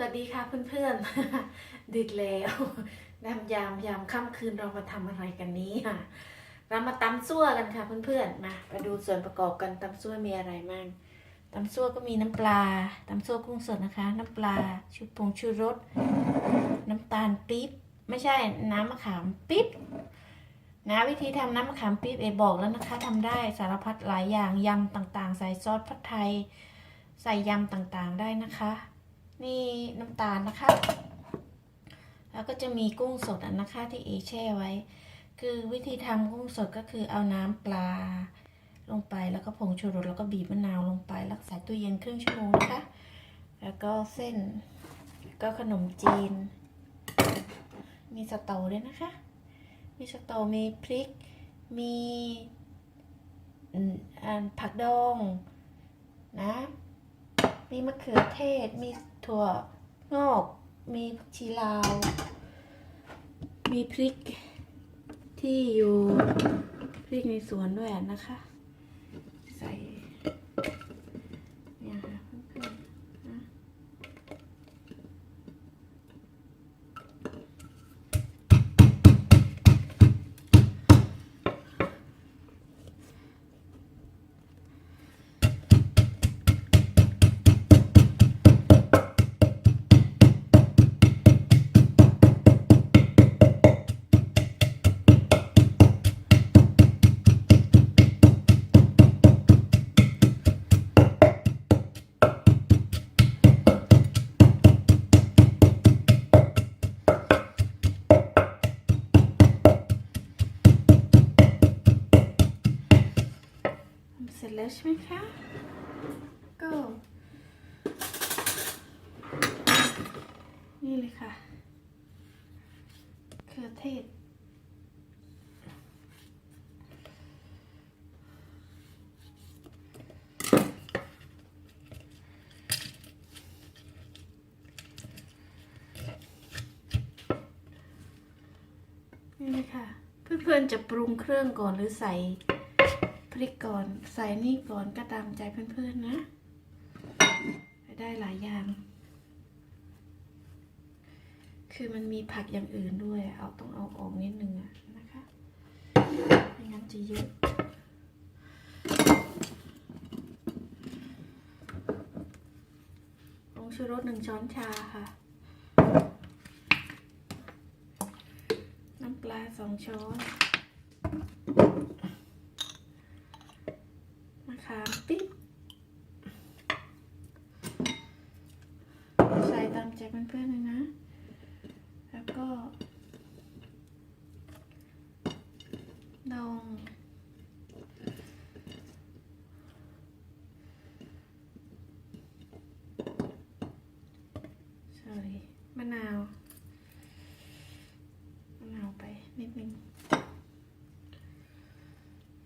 สวัสดีค่ะเพื่อนๆ ดึกแล้วยามยามยามค่ำคืนเรามาทำอะไรกันนี้ค่ะ เรามาตำซั่วกันค่ะเพื่อนๆ มามาดูส่วนประกอบกันตำซั่วมีอะไรบ้างตำซั่วก็มีน้ำปลาตำซั่วกุ้งสดนะคะ น้ำปลาชูปงชูรส น้ำตาลปี๊บไม่ใช่น้ำมะขามปี๊บนะวิธีทำน้ำมะขามปี๊บเอบอกแล้วนะคะทำได้สารพัดหลายอย่างยำต่างๆ ใส่ซอสผัดไทย ใส่ยำต่างๆได้นะคะ นี่น้ำตาลนะคะ แล้วก็จะมีกุ้งสดอะนะคะที่เอแช่ไว้ คือวิธีทำกุ้งสดก็คือเอาน้ำปลาลงไปแล้วก็ผงชูรสแล้วก็บีบมะนาวลงไปแล้วใส่ตู้เย็นครึ่งชั่วโมงนะคะ แล้วก็เส้นก็ขนมจีน มีสตอด้วยนะคะ มีสตอมีพริก มีผักดองนะ มีมะเขือเทศ มีถั่วงอก มีผักชีลาว มีพริกที่อยู่พริกในสวนด้วยนะคะ แล้วใช่ไหมคะ ก็นี่เลยค่ะเครือเทศนี่เลยค่ะ เพื่อนๆจะปรุงเครื่องก่อนหรือใส่ ริกก่อน ใส่นี่ก่อนก็ตามใจเพื่อนๆนะ ได้หลายอย่าง คือมันมีผักอย่างอื่นด้วย เอาต้องเอาออกนิดนึงนะคะไม่งั้นจะเยอะผงชูรสหนึ่งช้อนชาค่ะ น้ำปลาสองช้อน มะขามปิ๊บใส่ตามใจเพื่อนๆเลยนะ แล้วก็ดองสอรี่มะนาว มะนาวไปนิดนึง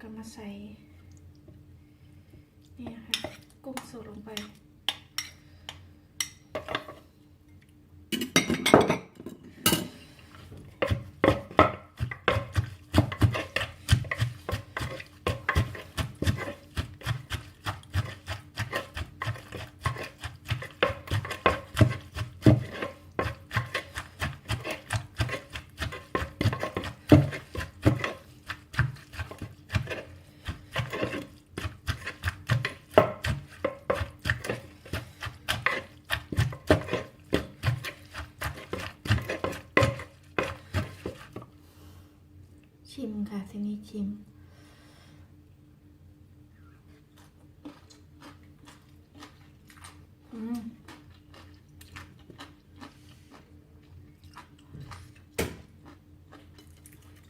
ก็มา ใส่นี่ค่ะ กุ้งสดลงไป ชิ นี้ชิม อืม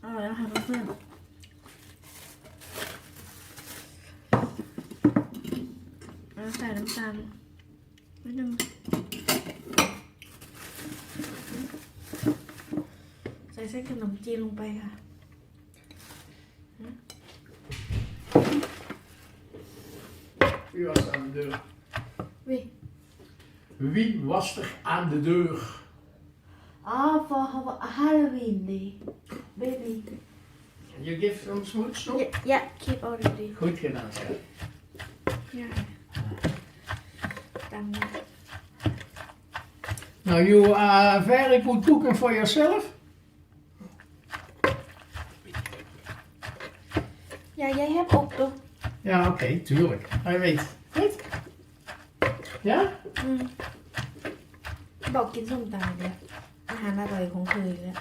อร่อยแล้วค่ะเพื่อนแล้วใส่น้ำตาลนิดนึงใส่เส้นขนมจีนลงไปค่ะ Wie was aan de deur? Wie? Wie was er aan de deur? Ah, voor Halloween. Baby. You give ons moed Ja, ja, keep out the Goed gedaan, schat. Ja. Dank je. Now you are very good cooking for yourself. Ja, oké, tuurlijk. Hij weet. Goed? Ja? อืมบอกกินส้มตำเนี่ยอาหารอร่อยของเธอเลย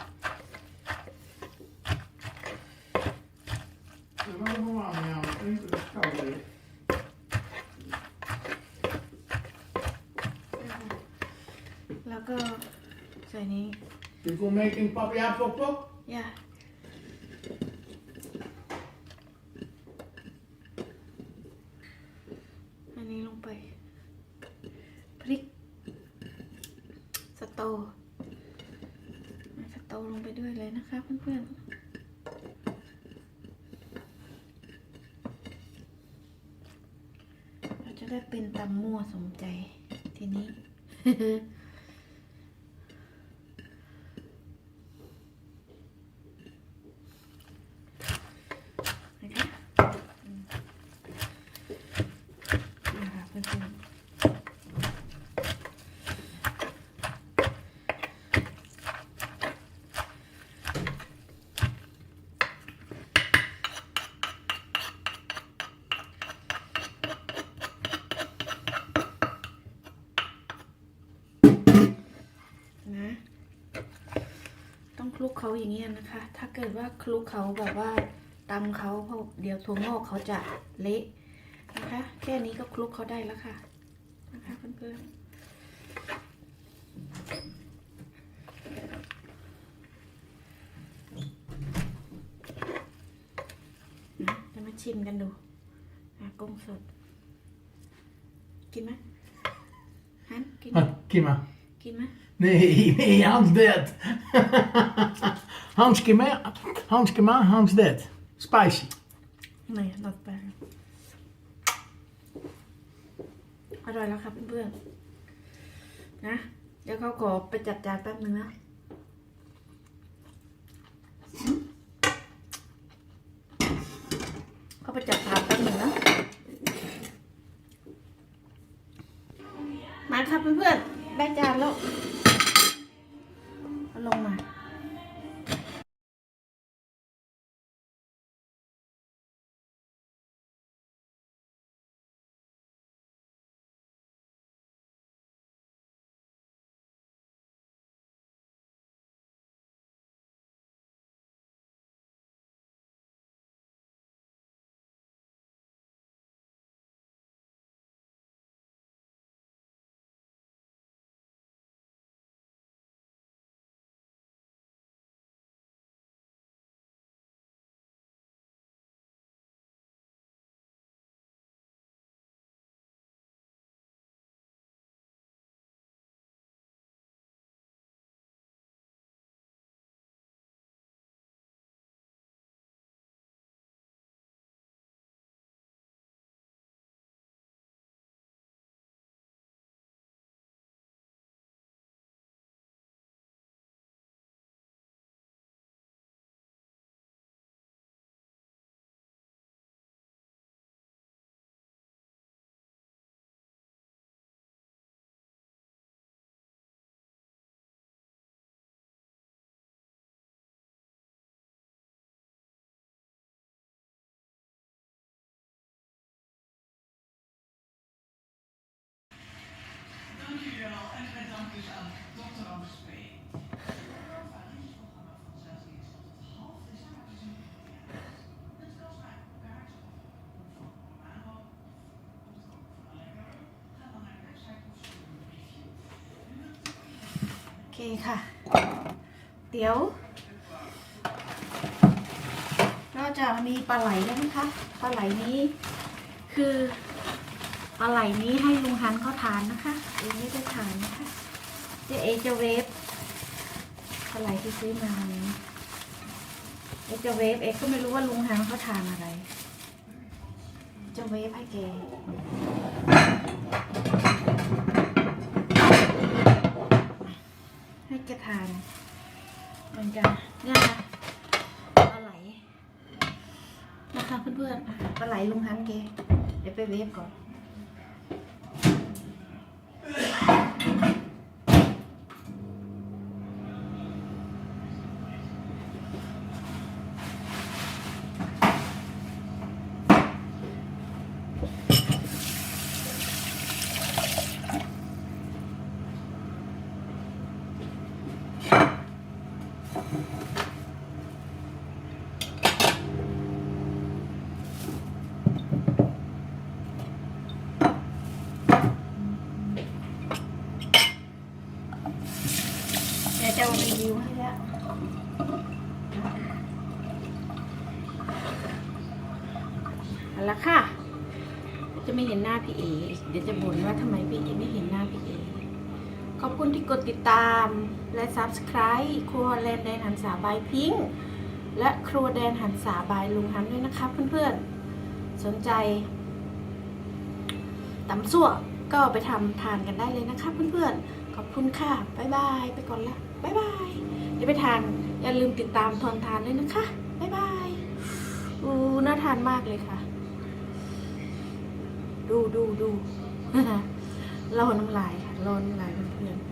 Ja, maar normaal, ja, even de schouder. แล้วก็ใส่นี้ You go making papaya pop pop? ย่ ไปพริกสตอสตอลงไปด้วยเลยนะคะเพื่อนๆเราจะได้เป็นตำมั่วสมใจทีนี้ นะคะอืมนะคะเพื่อนๆนะ ต้องคลุก เขาอย่างนี้ยนะคะ ถ้าเกิดว่าคลุกเขาแบบว่าตำเขาเพราะเดี๋ยวถั่วงอกเขาจะเละนะคะ แค่นี้ก็คลุกเขาได้แล้วค่ะนะคะเพื่อนๆนะจะมาชิมกันดูนะกุ้งสด กินไหมฮันกิน Ah, Kima. กินไหม Nee, nee, Hans dead. Hans Kima, Hans Kima, Hans dead. Spicy. ไหนหลอดไปอร่อยแล้วครับเพื่อนๆนะ เดี๋ยวเขาขอไปจัดจานแป๊บนึงนะเขาไปจัดจานแป๊บนึงนะ มาครับเพื่อนๆได้จานแล้ว เคค่ะ เดี๋ยว ก็จะมีปลาไหลแล้วนะคะ ปลาไหลนี้ คือปลาไหลนี้ให้ลุงฮันเขาทานนะคะเองไม่ได้ทานนะคะเจเอจะเวฟปลาไหลที่ซื้อมานี้เอจะเวฟเอกก็ไม่รู้ว่าลุงฮันเขาทานอะไร จะเวฟให้แก จะทานเหมือนกันเนี่ยนะปลาไหลนะคะเพื่อนๆปลาไหลลุงฮันเกเดี๋ยวไปเวฟก่อน จะมารีวิวให้แล้ว เอาละค่ะ จะไม่เห็นหน้าพี่เอเดี๋ยวจะบ่นว่าทำไมพี่เอไม่เห็นหน้าพี่เอขอบคุณที่กดติดตามและ Subscribe ครัวแลนแดนหันษาบายพิงค์และครัวแดนหันษาบายลุงฮันด้วยนะคะเพื่อนๆ สนใจตำสั่วก็ไปทำทานกันได้เลยนะคะเพื่อนๆ ขอบคุณค่ะ บ๊ายบาย ไปก่อนละ บ๊ายบายเดี๋ยวไปทาน อย่าลืมติดตามทอนทานเลยนะคะ บ๊ายบาย อู้น่าทานมากเลยค่ะ ดูดูดูเราน้ำลายค่ะรอน้ำลายเพื่อนๆ